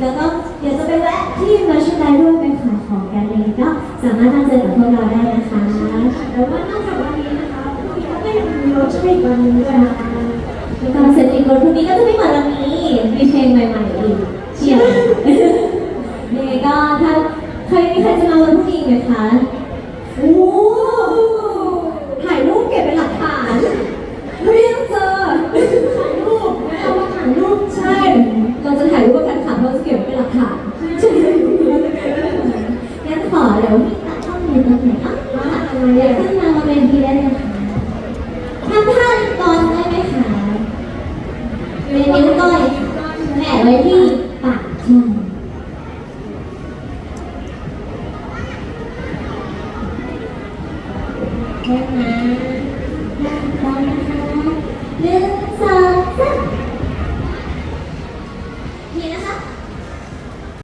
แล้วก็เดี๋ยวจะไปแวะที่มาชไลด้วยไปขายของกันเลยก็สามารถมาเจอกับพวกเราได้นะคะแต่ว่านอกจากวันนี้นะคะพรุ่งนี้ก็ยังมีรถช่วยอีกวันหนึงด้วยนะคะแล้วก็เสร็จอีกคนพรุ่งนี้ก็จะไม่เหมือนวันนี้มีเพลงใหม่ๆอีกเชียร์ยังไงก็ถ้าใครมีใครจะมาวันพรุ่งนี้อีกไหมคะโอ้ถ่ายรูปเก็บเป็นหลักฐานไม่ต้องเจอถ่ายรูปเอามาถ่ายรูปใช่ เราจะถ่ายรูปกับ เดี๋ยวพี่ตาข้องยืนตรงไหนคะเดี๋ยวขึ้นมามาเป็นทีได้เลยค่ะทำท่าลิงกอนได้ไหมคะเป็นนิ้วก้อยแหะไว้ที่ปากจช่ใช่ไหมตอนนะคะหนึ่งสองสามทีนะคะ